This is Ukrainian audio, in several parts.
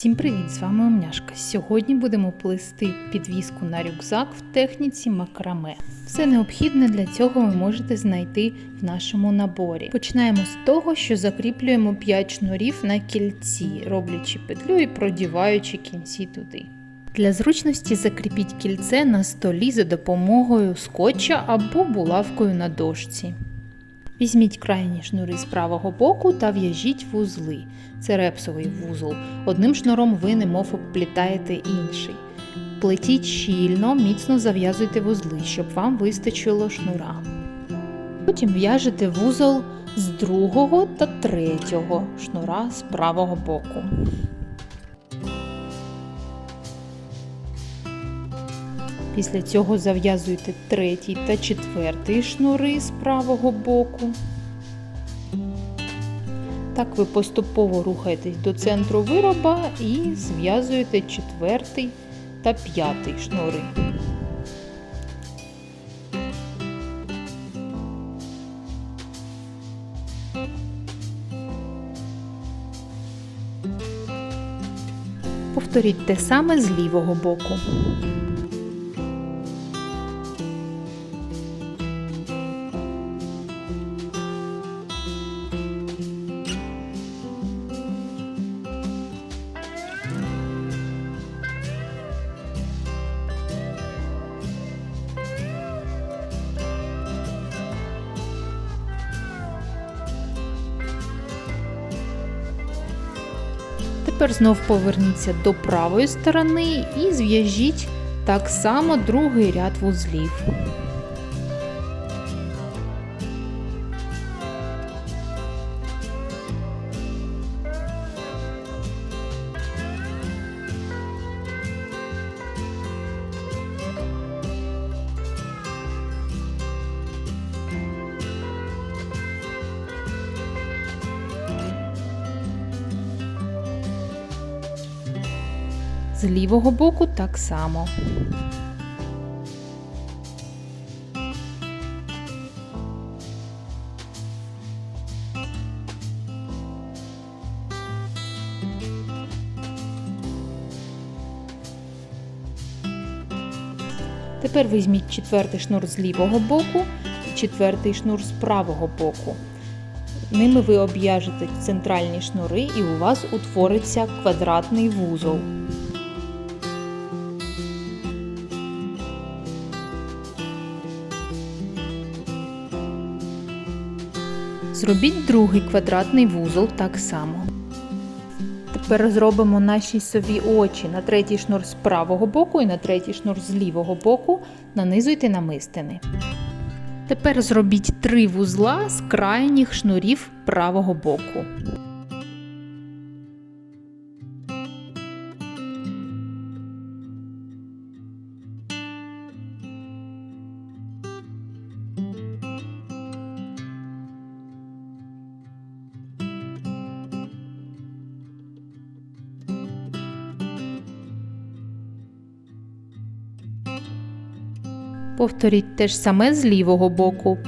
Всім привіт! З вами Омняшка. Сьогодні будемо плести підвіску на рюкзак в техніці макраме. Все необхідне для цього ви можете знайти в нашому наборі. Починаємо з того, що закріплюємо 5 шнурів на кільці, роблячи петлю і продіваючи кінці туди. Для зручності закріпіть кільце на столі за допомогою скотча або булавкою на дошці. Візьміть крайні шнури з правого боку та в'яжіть вузли. Це репсовий вузол. Одним шнуром ви немов обплітаєте інший. Плетіть щільно, міцно зав'язуйте вузли, щоб вам вистачило шнура. Потім в'яжете вузол з другого та третього шнура з правого боку. Після цього зав'язуйте третій та четвертий шнури з правого боку. Так ви поступово рухаєтесь до центру вироба і зв'язуєте четвертий та п'ятий шнури. Повторіть те саме з лівого боку. Тепер знов поверніться до правої сторони і зв'яжіть так само другий ряд вузлів. З лівого боку так само. Тепер візьміть четвертий шнур з лівого боку і четвертий шнур з правого боку. Ними ви об'яжете центральні шнури і у вас утвориться квадратний вузол. Зробіть другий квадратний вузол так само. Тепер зробимо наші сові очі на третій шнур з правого боку і на третій шнур з лівого боку нанизуйте намистини. Тепер зробіть три вузла з крайніх шнурів правого боку. Повторіть те ж саме з лівого боку.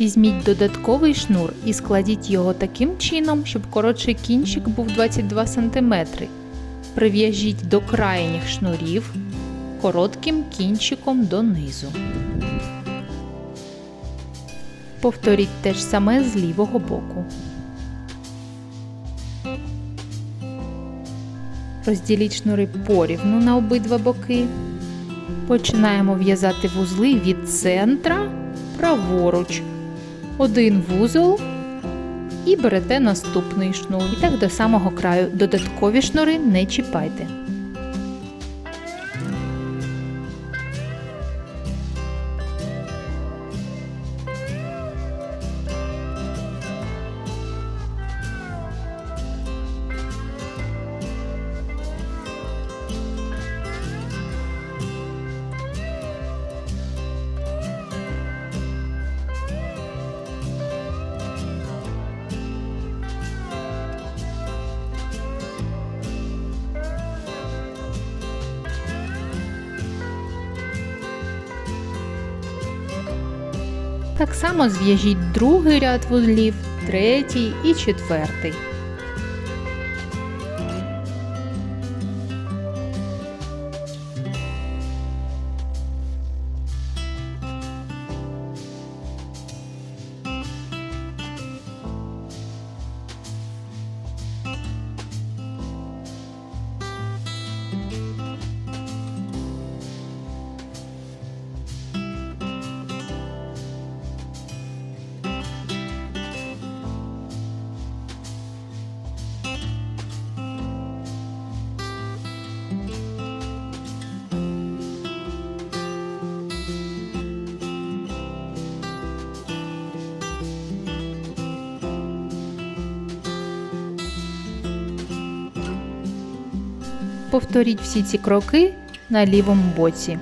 Візьміть додатковий шнур і складіть його таким чином, щоб коротший кінчик був 22 см. Прив'яжіть до крайніх шнурів коротким кінчиком донизу. Повторіть те ж саме з лівого боку. Розділіть шнури порівну на обидва боки. Починаємо в'язати вузли від центра праворуч один вузол і берете наступний шнур. І так до самого краю. Додаткові шнури не чіпайте. Так само зв'яжіть другий ряд вузлів, третій і четвертий. Повторіть всі ці кроки на лівому боці.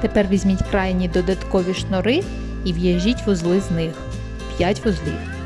Тепер візьміть крайні додаткові шнури і в'яжіть вузли з них 5 вузлів.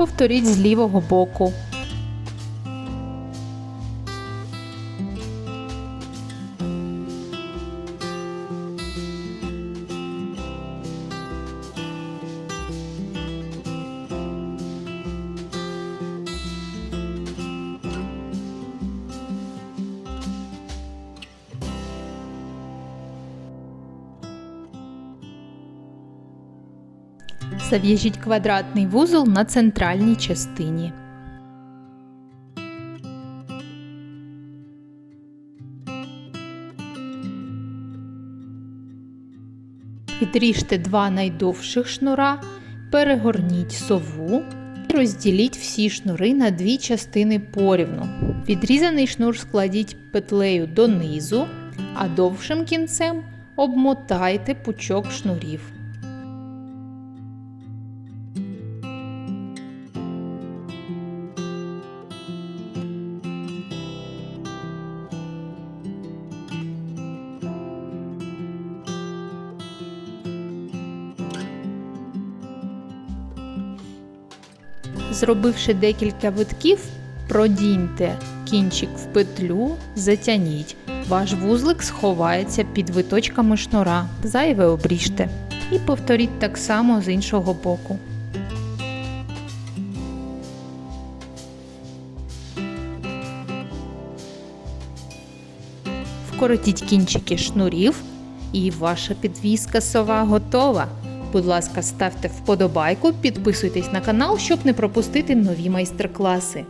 Повторіть з лівого боку. Зав'яжіть квадратний вузол на центральній частині. Відріжте два найдовших шнура, перегорніть сову і розділіть всі шнури на дві частини порівну. Відрізаний шнур складіть петлею донизу, а довшим кінцем обмотайте пучок шнурів. Зробивши декілька витків, Продіньте кінчик в петлю, затяніть. Ваш вузлик сховається під виточками шнура. Зайве обріжте. І повторіть так само з іншого боку. Вкоротіть кінчики шнурів, і ваша підвіска сова готова. Будь ласка, ставте вподобайку, підписуйтесь на канал, щоб не пропустити нові майстер-класи.